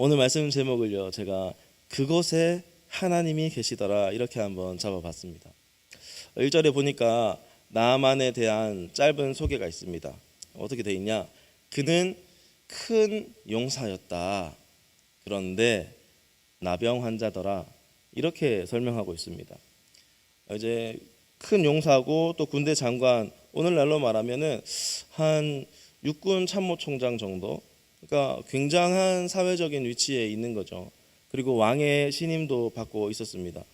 오늘 말씀 제목을요. 제가 그곳에 하나님이 계시더라 이렇게 한번 잡아봤습니다. 1절에 보니까 나만에 대한 짧은 소개가 있습니다. 어떻게 돼 있냐? 그는 큰 용사였다. 그런데 나병 환자더라. 이렇게 설명하고 있습니다. 이제 큰 용사고 또 군대 장관 오늘날로 말하면은 한 육군 참모총장 정도 그러니까 굉장한 사회적인 위치에 있는 거죠. 그리고 왕의 신임도 받고 있었습니다.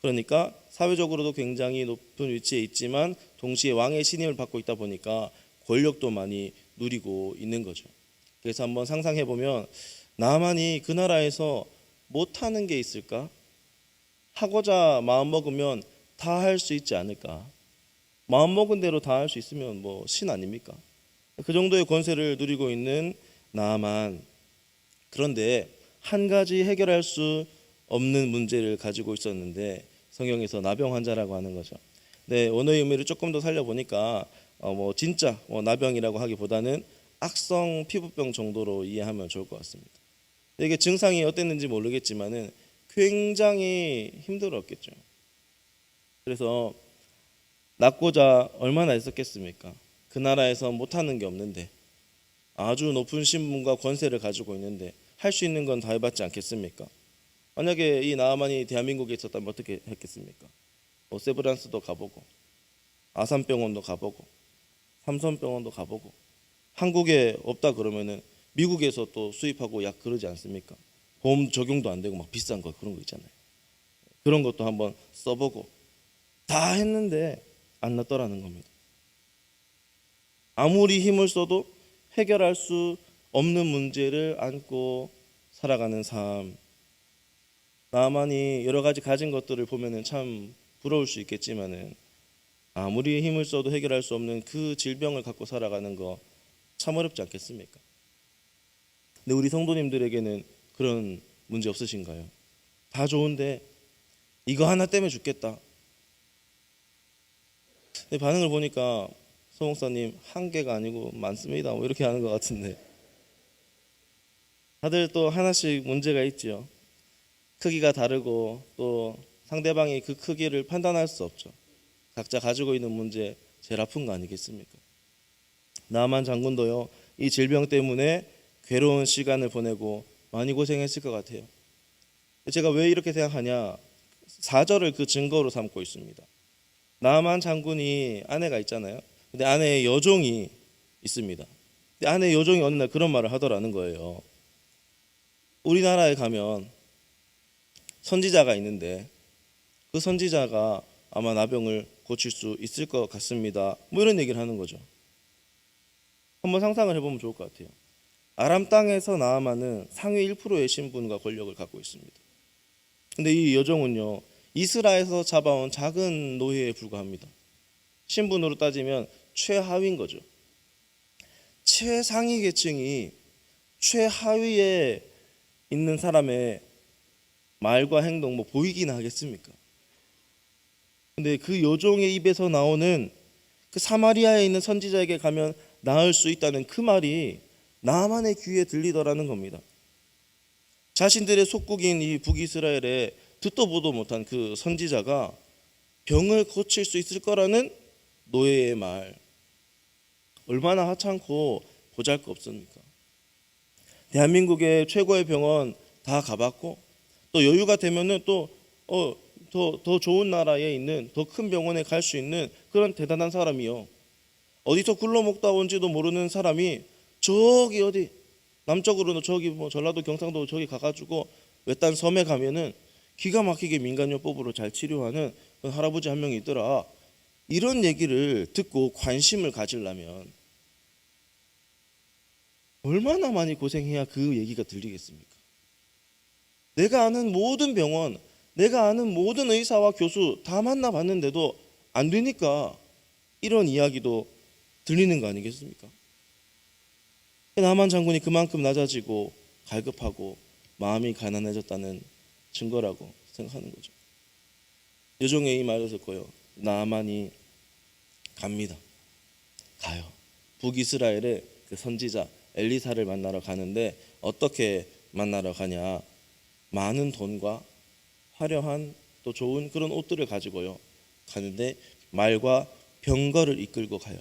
그러니까 사회적으로도 굉장히 높은 위치에 있지만 동시에 왕의 신임을 받고 있다 보니까 권력도 많이 누리고 있는 거죠. 그래서 한번 상상해 보면 나만이 그 나라에서 못하는 게 있을까? 하고자 마음 먹으면 다 할 수 있지 않을까? 마음 먹은 대로 다 할 수 있으면 뭐 신 아닙니까? 그 정도의 권세를 누리고 있는 나만 그런데 한 가지 해결할 수 없는 문제를 가지고 있었는데 성경에서 나병 환자라고 하는 거죠. 네, 언어의 의미를 조금 더 살려보니까 어, 뭐 진짜 뭐 나병이라고 하기보다는 악성 피부병 정도로 이해하면 좋을 것 같습니다. 이게 증상이 어땠는지 모르겠지만은 굉장히 힘들었겠죠. 그래서 낫고자 얼마나 있었겠습니까? 그 나라에서 못하는 게 없는데 아주 높은 신분과 권세를 가지고 있는데 할 수 있는 건 다 해봤지 않겠습니까? 만약에 이 나만이 대한민국에 있었다면 어떻게 했겠습니까? 뭐 세브란스도 가보고 아산병원도 가보고 삼성병원도 가보고 한국에 없다 그러면은 미국에서 또 수입하고 약 그러지 않습니까? 보험 적용도 안 되고 막 비싼 거 그런 거 있잖아요. 그런 것도 한번 써보고 다 했는데 안 났더라는 겁니다. 아무리 힘을 써도 해결할 수 없는 문제를 안고 살아가는 삶. 나만이 여러 가지 가진 것들을 보면은 참 부러울 수 있겠지만은 아무리 힘을 써도 해결할 수 없는 그 질병을 갖고 살아가는 거 참 어렵지 않겠습니까? 근데 우리 성도님들에게는 그런 문제 없으신가요? 다 좋은데 이거 하나 때문에 죽겠다. 근데 반응을 보니까 소목사님 한 개가 아니고 많습니다. 뭐 이렇게 하는 것 같은데 다들 또 하나씩 문제가 있지요. 크기가 다르고 또 상대방이 그 크기를 판단할 수 없죠. 각자 가지고 있는 문제 제일 아픈 거 아니겠습니까? 나만 장군도요 이 질병 때문에 괴로운 시간을 보내고 많이 고생했을 것 같아요. 제가 왜 이렇게 생각하냐? 4절을 그 증거로 삼고 있습니다. 나만 장군이 아내가 있잖아요. 근데 아내의 여종이 있습니다. 근데 아내의 여종이 어느 날 그런 말을 하더라는 거예요. 우리나라에 가면 선지자가 있는데 그 선지자가 아마 나병을 고칠 수 있을 것 같습니다. 뭐 이런 얘기를 하는 거죠. 한번 상상을 해보면 좋을 것 같아요. 아람 땅에서 나아만은 상위 1%의 신분과 권력을 갖고 있습니다. 근데 이 여종은요, 이스라엘에서 잡아온 작은 노예에 불과합니다. 신분으로 따지면 최하위인 거죠. 최상위 계층이 최하위에 있는 사람의 말과 행동 뭐 보이긴 하겠습니까? 근데 그 여종의 입에서 나오는 그 사마리아에 있는 선지자에게 가면 나을 수 있다는 그 말이 나만의 귀에 들리더라는 겁니다. 자신들의 속국인 이 북이스라엘에 듣도 보도 못한 그 선지자가 병을 고칠 수 있을 거라는 노예의 말 얼마나 하찮고 보잘것없습니까? 대한민국의 최고의 병원 다 가봤고 또 여유가 되면은 또 어 더 더 좋은 나라에 있는 더 큰 병원에 갈 수 있는 그런 대단한 사람이요. 어디서 굴러먹다 온지도 모르는 사람이 저기 어디 남쪽으로는 저기 뭐 전라도 경상도 저기 가가지고 외딴 섬에 가면은 기가 막히게 민간요법으로 잘 치료하는 그 할아버지 한 명이 있더라. 이런 얘기를 듣고 관심을 가지려면 얼마나 많이 고생해야 그 얘기가 들리겠습니까? 내가 아는 모든 병원, 내가 아는 모든 의사와 교수 다 만나봤는데도 안 되니까 이런 이야기도 들리는 거 아니겠습니까? 나만 장군이 그만큼 낮아지고 갈급하고 마음이 가난해졌다는 증거라고 생각하는 거죠. 여종의 이 말을 듣고요. 나만이 갑니다. 가요. 북이스라엘의 그 선지자 엘리사를 만나러 가는데 어떻게 만나러 가냐? 많은 돈과 화려한 또 좋은 그런 옷들을 가지고요. 가는데 말과 병거를 이끌고 가요.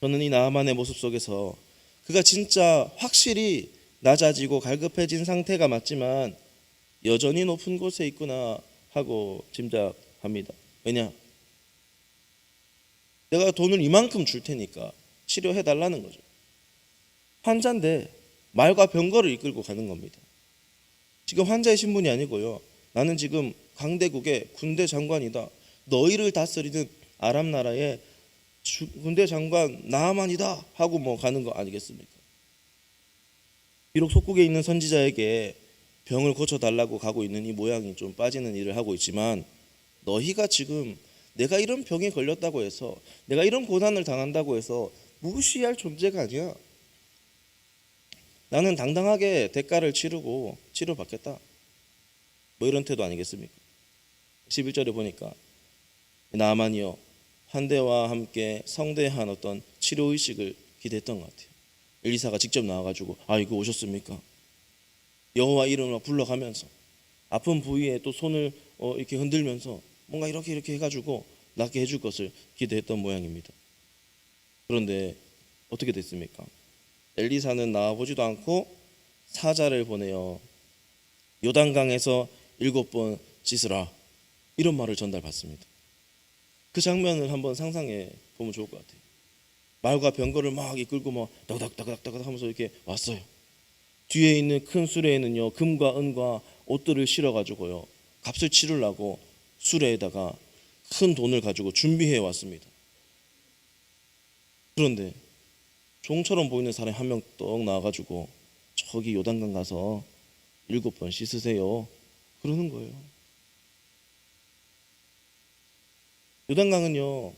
저는 이 나만의 모습 속에서 그가 진짜 확실히 낮아지고 갈급해진 상태가 맞지만 여전히 높은 곳에 있구나 하고 짐작합니다. 왜냐? 내가 돈을 이만큼 줄 테니까 치료해 달라는 거죠. 환자인데 말과 병거를 이끌고 가는 겁니다. 지금 환자의 신분이 아니고요. 나는 지금 강대국의 군대 장관이다. 너희를 다스리는 아람 나라의 주- 군대 장관 나만이다 하고 뭐 가는 거 아니겠습니까? 비록 속국에 있는 선지자에게 병을 고쳐 달라고 가고 있는 이 모양이 좀 빠지는 일을 하고 있지만 너희가 지금 내가 이런 병에 걸렸다고 해서 내가 이런 고난을 당한다고 해서 무시할 존재가 아니야. 나는 당당하게 대가를 치르고 치료받겠다. 뭐 이런 태도 아니겠습니까? 11절에 보니까 나만이요 환대와 함께 성대한 어떤 치료 의식을 기대했던 것 같아요. 엘리사가 직접 나와가지고 아 이거 오셨습니까? 여호와 이름을 불러가면서 아픈 부위에 또 손을 어, 이렇게 흔들면서 뭔가 이렇게 이렇게 해가지고 낫게 해줄 것을 기대했던 모양입니다. 그런데 어떻게 됐습니까? 엘리사는 나와보지도 않고 사자를 보내어 요단강에서 일곱 번 씻으라 이런 말을 전달받습니다. 그 장면을 한번 상상해 보면 좋을 것 같아요. 말과 병거를 막 이끌고 막 다그닥다그닥다그닥 하면서 이렇게 왔어요. 뒤에 있는 큰 수레에는요 금과 은과 옷들을 실어 가지고요 값을 치르려고 수레에다가 큰 돈을 가지고 준비해 왔습니다. 그런데 종처럼 보이는 사람이 한 명 떡 나와가지고 저기 요단강 가서 일곱 번 씻으세요. 그러는 거예요. 요단강은요,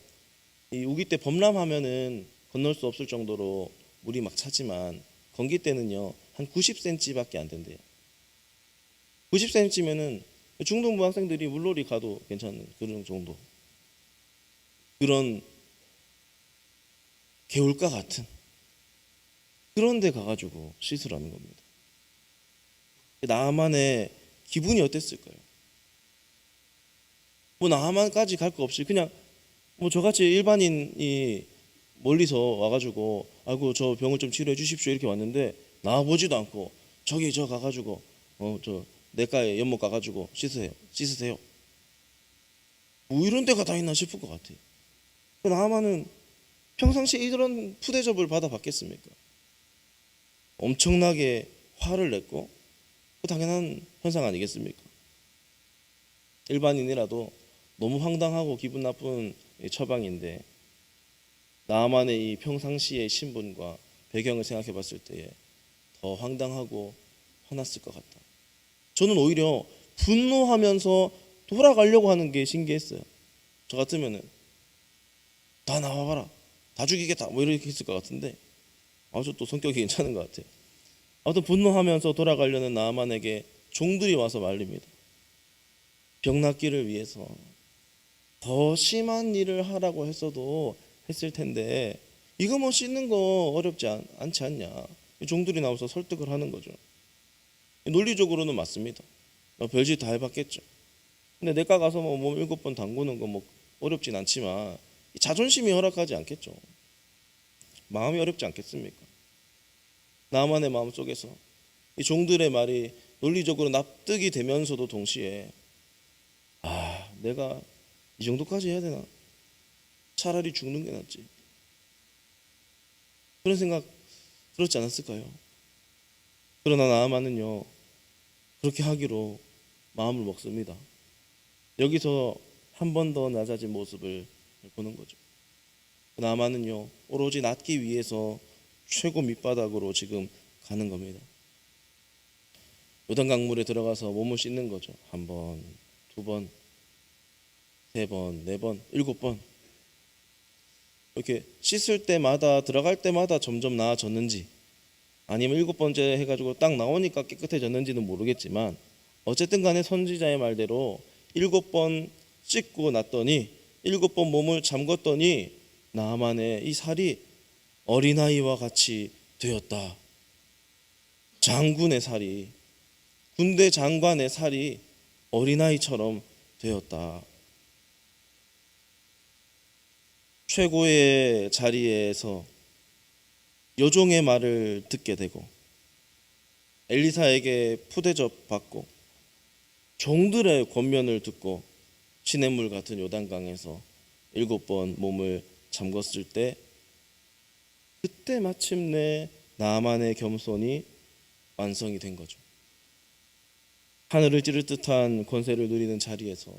이 우기 때 범람하면은 건널 수 없을 정도로 물이 막 차지만 건기 때는요 한 90cm밖에 안 된대요. 90cm면은 중등부 학생들이 물놀이 가도 괜찮은 그런 정도. 그런 개울가 같은 그런 데 가가지고 씻으라는 겁니다. 나만의 기분이 어땠을까요? 뭐 나만까지 갈 거 없이 그냥 뭐 저같이 일반인이 멀리서 와가지고 아이고 저 병을 좀 치료해 주십시오 이렇게 왔는데 나와보지도 않고 저기 저 가가지고 어 저 내과에 연못 가가지고 씻으세요 씻으세요 뭐 이런 데가 다 있나 싶을 것 같아요 나만은 평상시에 이런 푸대접을 받아 봤겠습니까 엄청나게 화를 냈고 그 당연한 현상 아니겠습니까 일반인이라도 너무 황당하고 기분 나쁜 이 처방인데 나만의 이 평상시의 신분과 배경을 생각해 봤을 때에 더 황당하고 화났을 것 같다. 저는 오히려 분노하면서 돌아가려고 하는 게 신기했어요. 저 같으면은 다 나와봐라. 다 죽이겠다. 뭐 이렇게 했을 것 같은데 아주 또 성격이 괜찮은 것 같아요. 아무튼 분노하면서 돌아가려는 나만에게 종들이 와서 말립니다. 병 낫기를 위해서 더 심한 일을 하라고 했어도 했을 텐데 이거 뭐 씻는 거 어렵지 않, 않지 않냐? 종들이 나와서 설득을 하는 거죠. 논리적으로는 맞습니다. 어, 별짓 다 해봤겠죠. 근데 내과 가서 뭐몸 일곱 번 담그는 거 뭐 어렵진 않지만 이 자존심이 허락하지 않겠죠. 마음이 어렵지 않겠습니까 나만의 마음 속에서 이 종들의 말이 논리적으로 납득이 되면서도 동시에 아 내가 이 정도까지 해야 되나 차라리 죽는 게 낫지. 그런 생각 들었지 않았을까요? 그러나 나아만은요 그렇게 하기로 마음을 먹습니다. 여기서 한 번 더 낮아진 모습을 보는 거죠. 나아만은요 오로지 낫기 위해서 최고 밑바닥으로 지금 가는 겁니다. 요단 강물에 들어가서 몸을 씻는 거죠. 한 번, 두 번, 세 번, 네 번, 일곱 번. 이렇게 씻을 때마다 들어갈 때마다 점점 나아졌는지 아니면 일곱 번째 해가지고 딱 나오니까 깨끗해졌는지는 모르겠지만 어쨌든 간에 선지자의 말대로 일곱 번 씻고 났더니 일곱 번 몸을 잠궜더니 나만의 이 살이 어린아이와 같이 되었다. 장군의 살이 군대 장관의 살이 어린아이처럼 되었다. 최고의 자리에서 여종의 말을 듣게 되고 엘리사에게 푸대접 받고 종들의 권면을 듣고 시냇물 같은 요단강에서 일곱 번 몸을 잠궜을 때 그때 마침내 나만의 겸손이 완성이 된 거죠. 하늘을 찌를 듯한 권세를 누리는 자리에서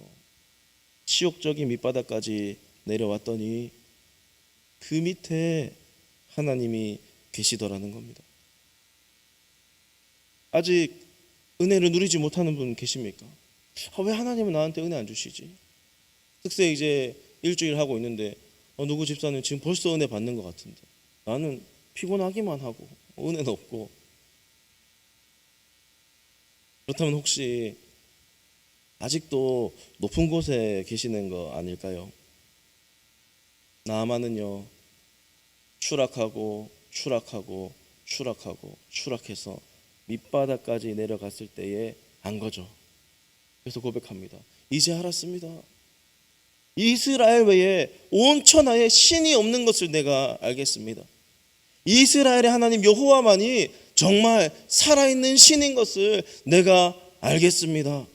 치욕적인 밑바닥까지 내려왔더니 그 밑에 하나님이 계시더라는 겁니다. 아직 은혜를 누리지 못하는 분 계십니까? 아, 왜 하나님은 나한테 은혜 안 주시지? 특세 이제 일주일 하고 있는데 어, 누구 집사님 지금 벌써 은혜 받는 것 같은데 나는 피곤하기만 하고 은혜는 없고 그렇다면 혹시 아직도 높은 곳에 계시는 거 아닐까요? 나만은요 추락하고 추락하고 추락하고 추락해서 밑바닥까지 내려갔을 때에 안 거죠. 그래서 고백합니다. 이제 알았습니다. 이스라엘 외에 온 천하에 신이 없는 것을 내가 알겠습니다. 이스라엘의 하나님 여호와만이 정말 살아있는 신인 것을 내가 알겠습니다.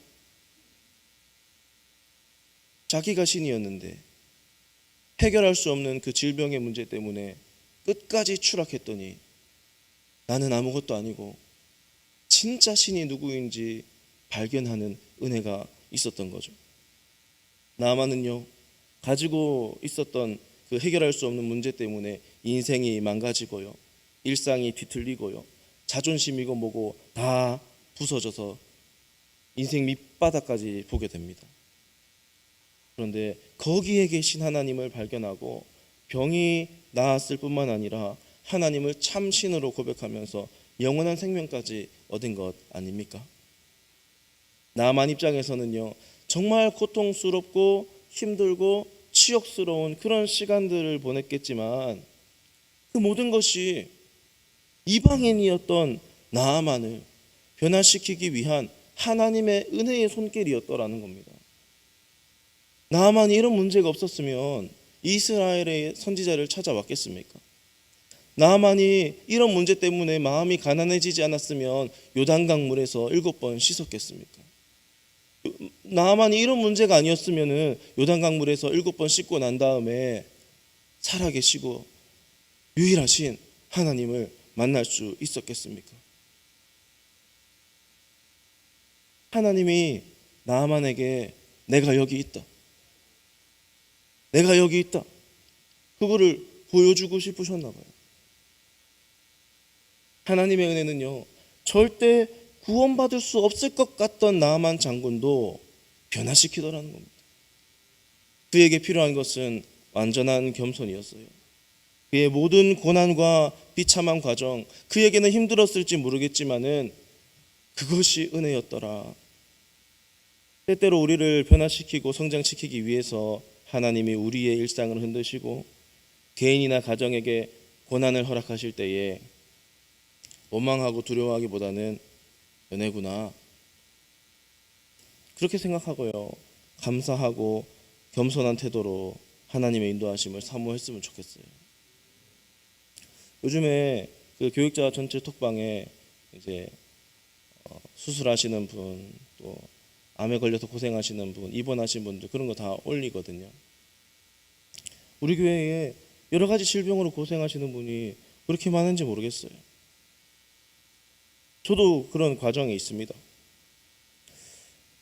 자기가 신이었는데 해결할 수 없는 그 질병의 문제 때문에 끝까지 추락했더니 나는 아무것도 아니고 진짜 신이 누구인지 발견하는 은혜가 있었던 거죠. 나만은요 가지고 있었던 그 해결할 수 없는 문제 때문에 인생이 망가지고요 일상이 뒤틀리고요 자존심이고 뭐고 다 부서져서 인생 밑바닥까지 보게 됩니다. 그런데 거기에 계신 하나님을 발견하고 병이 나았을 뿐만 아니라 하나님을 참 신으로 고백하면서 영원한 생명까지 얻은 것 아닙니까? 나만 입장에서는요, 정말 고통스럽고 힘들고 치욕스러운 그런 시간들을 보냈겠지만 그 모든 것이 이방인이었던 나만을 변화시키기 위한 하나님의 은혜의 손길이었더라는 겁니다. 나만 이런 문제가 없었으면 이스라엘의 선지자를 찾아왔겠습니까? 나만이 이런 문제 때문에 마음이 가난해지지 않았으면 요단강 물에서 일곱 번 씻었겠습니까? 나만이 이런 문제가 아니었으면은 요단강 물에서 일곱 번 씻고 난 다음에 살아 계시고 유일하신 하나님을 만날 수 있었겠습니까? 하나님이 나만에게 내가 여기 있다. 내가 여기 있다. 그거를 보여주고 싶으셨나 봐요. 하나님의 은혜는요, 절대 구원받을 수 없을 것 같던 나만 장군도 변화시키더라는 겁니다. 그에게 필요한 것은 완전한 겸손이었어요. 그의 모든 고난과 비참한 과정, 그에게는 힘들었을지 모르겠지만은 그것이 은혜였더라. 때때로 우리를 변화시키고 성장시키기 위해서 하나님이 우리의 일상을 흔드시고 개인이나 가정에게 고난을 허락하실 때에 원망하고 두려워하기보다는 은혜구나. 그렇게 생각하고요. 감사하고 겸손한 태도로 하나님의 인도하심을 사모했으면 좋겠어요. 요즘에 그 교육자 전체 톡방에 이제 어, 수술하시는 분, 또 암에 걸려서 고생하시는 분, 입원하신 분들 그런 거 다 올리거든요. 우리 교회에 여러 가지 질병으로 고생하시는 분이 그렇게 많은지 모르겠어요. 저도 그런 과정에 있습니다.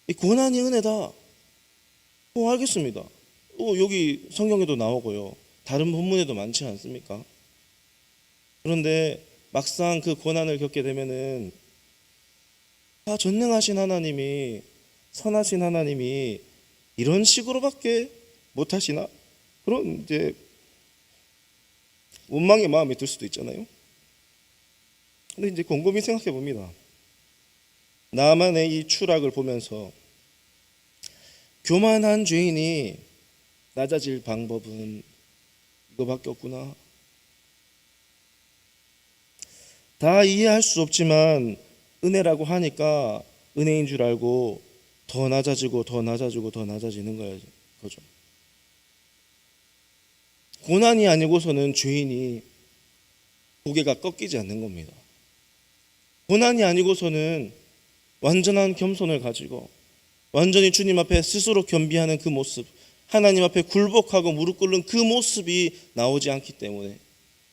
이 고난이 은혜다. 어, 알겠습니다. 어, 여기 성경에도 나오고요. 다른 본문에도 많지 않습니까? 그런데 막상 그 고난을 겪게 되면은 아, 전능하신 하나님이 선하신 하나님이 이런 식으로밖에 못 하시나? 그런 이제 원망의 마음이 들 수도 있잖아요. 근데 이제 곰곰이 생각해 봅니다. 나만의 이 추락을 보면서 교만한 죄인이 낮아질 방법은 이거밖에 없구나. 다 이해할 수 없지만 은혜라고 하니까 은혜인 줄 알고 더 낮아지고 더 낮아지고 더 낮아지는. 거죠. 고난이 아니고서는 죄인이 고개가 꺾이지 않는 겁니다. 고난이 아니고서는 완전한 겸손을 가지고 완전히 주님 앞에 스스로 겸비하는 그 모습, 하나님 앞에 굴복하고 무릎 꿇는 그 모습이 나오지 않기 때문에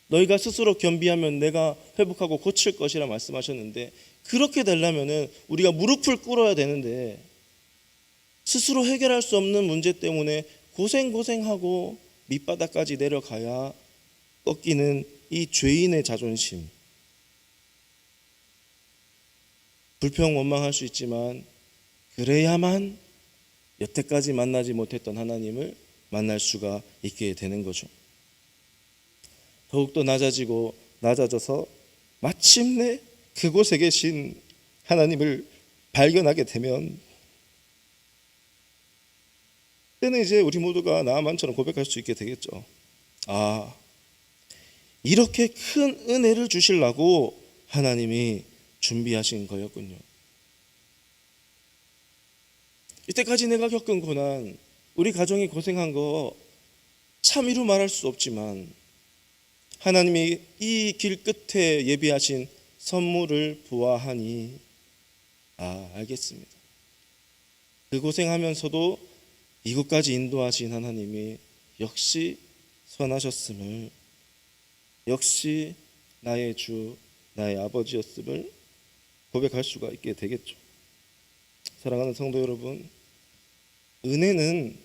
너희가 스스로 겸비하면 내가 회복하고 고칠 것이라 말씀하셨는데 그렇게 되려면은 우리가 무릎을 꿇어야 되는데 스스로 해결할 수 없는 문제 때문에 고생 고생하고 밑바닥까지 내려가야 꺾이는 이 죄인의 자존심 불평 원망할 수 있지만 그래야만 여태까지 만나지 못했던 하나님을 만날 수가 있게 되는 거죠. 더욱더 낮아지고 낮아져서 마침내 그곳에 계신 하나님을 발견하게 되면 때는 이제 우리 모두가 나만처럼 고백할 수 있게 되겠죠. 아, 이렇게 큰 은혜를 주시려고 하나님이 준비하신 거였군요. 이때까지 내가 겪은 고난, 우리 가정이 고생한 거 참이루 말할 수 없지만 하나님이 이 길 끝에 예비하신 선물을 보아하니 아 알겠습니다. 그 고생하면서도 이곳까지 인도하신 하나님이 역시 선하셨음을 역시 나의 주 나의 아버지였음을 고백할 수가 있게 되겠죠. 사랑하는 성도 여러분, 은혜는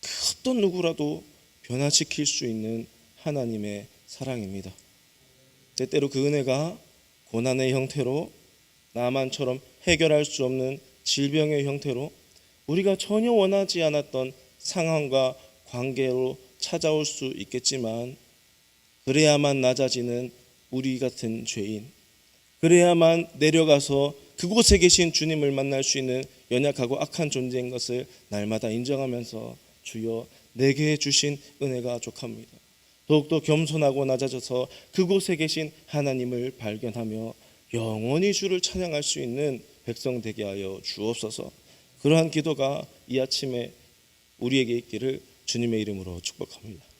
그 어떤 누구라도 변화시킬 수 있는 하나님의 사랑입니다. 때때로 그 은혜가 고난의 형태로 나만처럼 해결할 수 없는 질병의 형태로 우리가 전혀 원하지 않았던 상황과 관계로 찾아올 수 있겠지만 그래야만 낮아지는 우리 같은 죄인 그래야만 내려가서 그곳에 계신 주님을 만날 수 있는 연약하고 악한 존재인 것을 날마다 인정하면서 주여 내게 주신 은혜가 족합니다. 더욱더 겸손하고 낮아져서 그곳에 계신 하나님을 발견하며 영원히 주를 찬양할 수 있는 백성 되게 하여 주옵소서. 그러한 기도가 이 아침에 우리에게 있기를 주님의 이름으로 축복합니다.